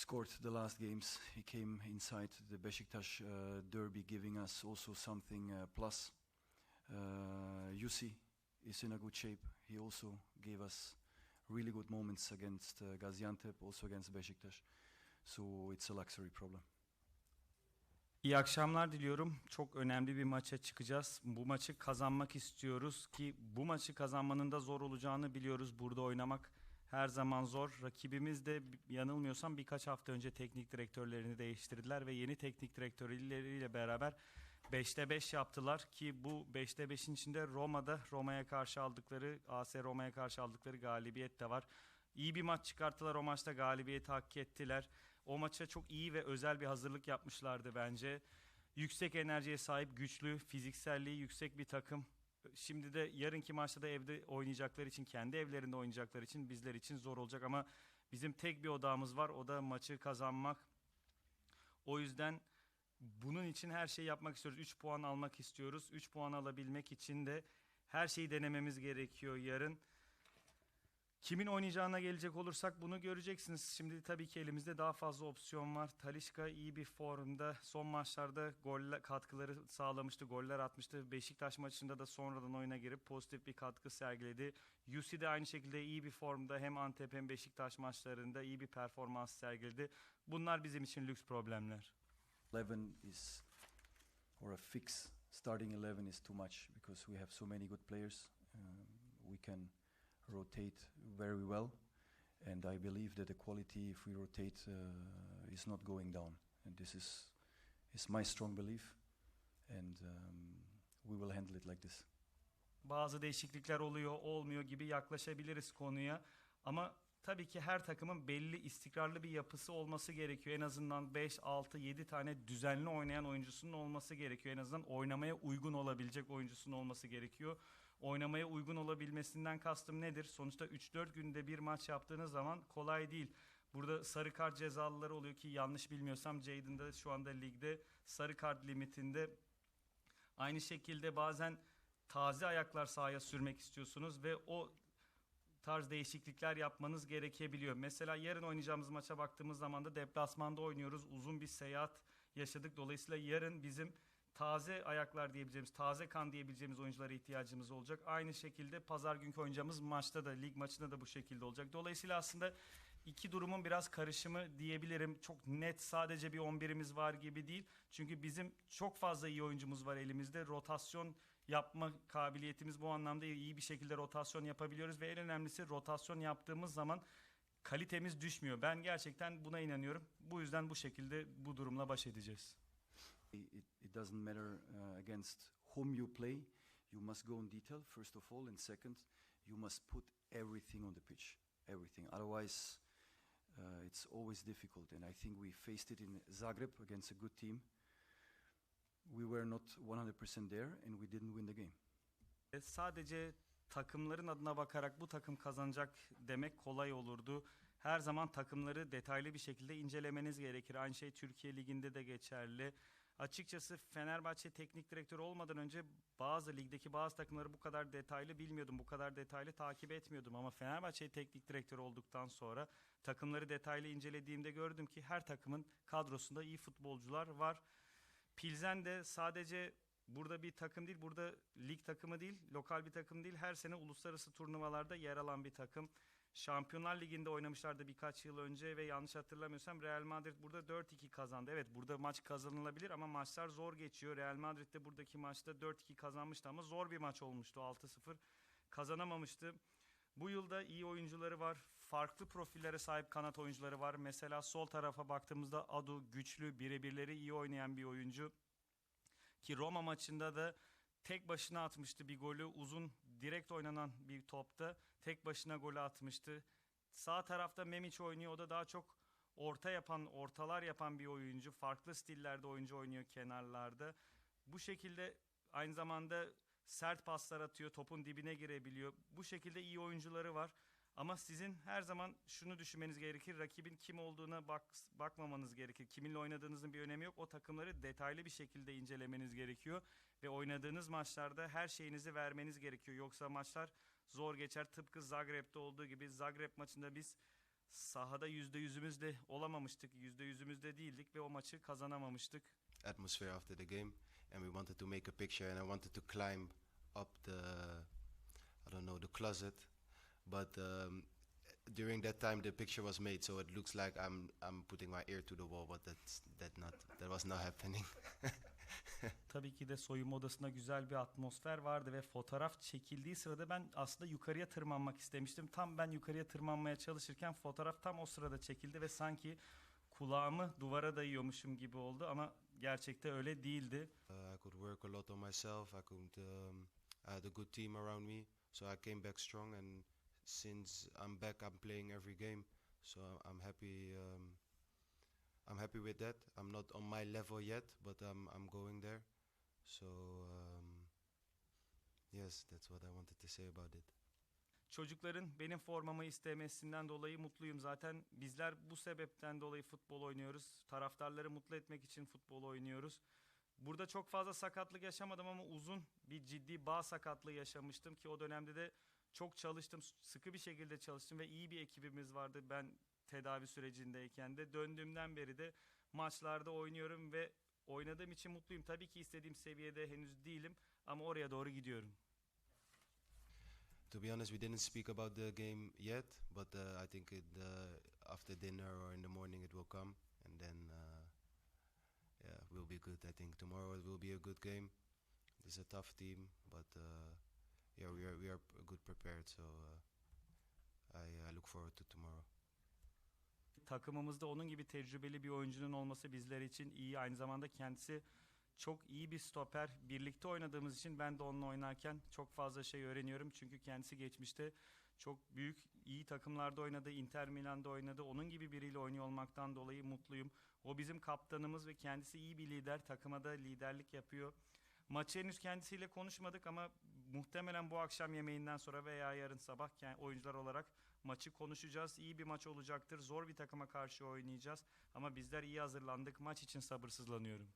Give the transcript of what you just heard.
scored the last games. He came inside the Besiktas uh, derby, giving us also something uh, plus. Uh, Yussi is in a good shape. He also gave us really good moments against uh, Gaziantep, also against Besiktas. So it's a luxury problem. İyi akşamlar diliyorum. Çok önemli bir maça çıkacağız. Bu maçı kazanmak istiyoruz ki bu maçı kazanmanın da zor olacağını biliyoruz. Burada oynamak her zaman zor. Rakibimiz de yanılmıyorsam birkaç hafta önce teknik direktörlerini değiştirdiler ve yeni teknik direktörleriyle beraber 5'te 5 yaptılar ki bu 5'te 5'in içinde Roma'da Roma'ya karşı aldıkları AS Roma'ya karşı aldıkları galibiyet de var. İyi bir maç çıkarttılar o maçta galibiyeti hak ettiler. O maça çok iyi ve özel bir hazırlık yapmışlardı bence. Yüksek enerjiye sahip, güçlü, fizikselliği yüksek bir takım. Şimdi de yarınki maçta da evde oynayacakları için, kendi evlerinde oynayacakları için bizler için zor olacak ama bizim tek bir odamız var. O da maçı kazanmak. O yüzden bunun için her şeyi yapmak istiyoruz. 3 puan almak istiyoruz. 3 puan alabilmek için de her şeyi denememiz gerekiyor yarın. Kimin oynayacağına gelecek olursak bunu göreceksiniz. Şimdi tabii ki elimizde daha fazla opsiyon var. Talişka iyi bir formda. Son maçlarda gol katkıları sağlamıştı, goller atmıştı. Beşiktaş maçında da sonradan oyuna girip pozitif bir katkı sergiledi. Yusi de aynı şekilde iyi bir formda. Hem Antep hem Beşiktaş maçlarında iyi bir performans sergiledi. Bunlar bizim için lüks problemler. 11 is, or a fix starting 11 is too much because we have so many good players. Um, we can rotate very well, and I believe that the quality, if we rotate, uh, is not going down. And this is is my strong belief, and um, we will handle it like this. Bazı değişiklikler oluyor, olmuyor gibi yaklaşabiliriz konuya. Ama tabii ki her takımın belli istikrarlı bir yapısı olması gerekiyor. En azından 5, 6, 7 tane düzenli oynayan oyuncusunun olması gerekiyor. En azından oynamaya uygun olabilecek oyuncusunun olması gerekiyor. Oynamaya uygun olabilmesinden kastım nedir? Sonuçta 3-4 günde bir maç yaptığınız zaman kolay değil. Burada sarı kart cezalıları oluyor ki yanlış bilmiyorsam Jadon da şu anda ligde sarı kart limitinde. Aynı şekilde bazen taze ayaklar sahaya sürmek istiyorsunuz ve o tarz değişiklikler yapmanız gerekebiliyor. Mesela yarın oynayacağımız maça baktığımız zaman da deplasmanda oynuyoruz. Uzun bir seyahat yaşadık. Dolayısıyla yarın bizim taze ayaklar diyebileceğimiz, taze kan diyebileceğimiz oyunculara ihtiyacımız olacak. Aynı şekilde pazar günkü oynayacağımız maçta da, lig maçında da bu şekilde olacak. Dolayısıyla aslında iki durumun biraz karışımı diyebilirim. Çok net sadece bir 11'imiz var gibi değil. Çünkü bizim çok fazla iyi oyuncumuz var elimizde. Rotasyon yapma kabiliyetimiz bu anlamda iyi bir şekilde rotasyon yapabiliyoruz ve en önemlisi rotasyon yaptığımız zaman kalitemiz düşmüyor. Ben gerçekten buna inanıyorum. Bu yüzden bu şekilde bu durumla baş edeceğiz. It, it doesn't matter uh, against whom you play. You must go in detail, first of all, and second, you must put everything on the pitch, everything. Otherwise, uh, it's always difficult. And I think we faced it in Zagreb against a good team. We were not 100% there, and we didn't win the game. E, Sadece takımların adına bakarak bu takım kazanacak demek kolay olurdu. Her zaman takımları detaylı bir şekilde incelemeniz gerekir. Aynı şey Türkiye Ligi'nde de geçerli. Açıkçası Fenerbahçe teknik direktörü olmadan önce bazı ligdeki bazı takımları bu kadar detaylı bilmiyordum. Bu kadar detaylı takip etmiyordum ama Fenerbahçe teknik direktörü olduktan sonra takımları detaylı incelediğimde gördüm ki her takımın kadrosunda iyi futbolcular var. Pilsen de sadece burada bir takım değil, burada lig takımı değil, lokal bir takım değil. Her sene uluslararası turnuvalarda yer alan bir takım. Şampiyonlar Ligi'nde oynamışlardı birkaç yıl önce ve yanlış hatırlamıyorsam Real Madrid burada 4-2 kazandı. Evet burada maç kazanılabilir ama maçlar zor geçiyor. Real Madrid de buradaki maçta 4-2 kazanmıştı ama zor bir maç olmuştu 6-0. Kazanamamıştı. Bu yılda iyi oyuncuları var. Farklı profillere sahip kanat oyuncuları var. Mesela sol tarafa baktığımızda Adu güçlü, birebirleri iyi oynayan bir oyuncu. Ki Roma maçında da tek başına atmıştı bir golü. Uzun direkt oynanan bir topta tek başına golü atmıştı. Sağ tarafta Memic oynuyor. O da daha çok orta yapan, ortalar yapan bir oyuncu. Farklı stillerde oyuncu oynuyor kenarlarda. Bu şekilde aynı zamanda sert paslar atıyor. Topun dibine girebiliyor. Bu şekilde iyi oyuncuları var. Ama sizin her zaman şunu düşünmeniz gerekir. Rakibin kim olduğuna bak, bakmamanız gerekir. Kiminle oynadığınızın bir önemi yok. O takımları detaylı bir şekilde incelemeniz gerekiyor. Ve oynadığınız maçlarda her şeyinizi vermeniz gerekiyor. Yoksa maçlar zor geçer. Tıpkı Zagreb'de olduğu gibi Zagreb maçında biz sahada yüzde yüzümüzde olamamıştık, yüzde yüzümüzde değildik ve o maçı kazanamamıştık. atmosphere after the game, and we wanted to make a picture, and I wanted to climb up the, I don't know, the closet, but um, during that time the picture was made, so it looks like I'm I'm putting my ear to the wall, but that's that not that was not happening. Tabii ki de soyunma odasında güzel bir atmosfer vardı ve fotoğraf çekildiği sırada ben aslında yukarıya tırmanmak istemiştim. Tam ben yukarıya tırmanmaya çalışırken fotoğraf tam o sırada çekildi ve sanki kulağımı duvara dayıyormuşum gibi oldu ama gerçekte öyle değildi. Uh, I could work a lot on myself. I could. Um, I had a good team around me, so I came back strong. And since I'm back, I'm playing every game. So I'm happy. Um, I'm happy with that. I'm not on my level yet, but I'm I'm going there. So um, yes, that's what I wanted to say about it. Çocukların benim formamı istemesinden dolayı mutluyum. Zaten bizler bu sebepten dolayı futbol oynuyoruz. Taraftarları mutlu etmek için futbol oynuyoruz. Burada çok fazla sakatlık yaşamadım ama uzun bir ciddi bağ sakatlığı yaşamıştım ki o dönemde de çok çalıştım. Sıkı bir şekilde çalıştım ve iyi bir ekibimiz vardı ben tedavi sürecindeyken de. Döndüğümden beri de maçlarda oynuyorum ve oynadığım için mutluyum. Tabii ki istediğim seviyede henüz değilim ama oraya doğru gidiyorum. To be honest, we didn't speak about the game yet, but uh, I think it, uh, after dinner or in the morning it will come, and then uh, yeah, we'll be good. I think tomorrow it will be a good game. It's a tough team, but uh, yeah, we are we are good prepared. So uh, I, I look forward to tomorrow. takımımızda onun gibi tecrübeli bir oyuncunun olması bizler için iyi. Aynı zamanda kendisi çok iyi bir stoper. Birlikte oynadığımız için ben de onunla oynarken çok fazla şey öğreniyorum. Çünkü kendisi geçmişte çok büyük, iyi takımlarda oynadı. Inter Milan'da oynadı. Onun gibi biriyle oynuyor olmaktan dolayı mutluyum. O bizim kaptanımız ve kendisi iyi bir lider. Takıma da liderlik yapıyor. Maçı henüz kendisiyle konuşmadık ama muhtemelen bu akşam yemeğinden sonra veya yarın sabah ke- oyuncular olarak maçı konuşacağız. İyi bir maç olacaktır. Zor bir takıma karşı oynayacağız. Ama bizler iyi hazırlandık. Maç için sabırsızlanıyorum.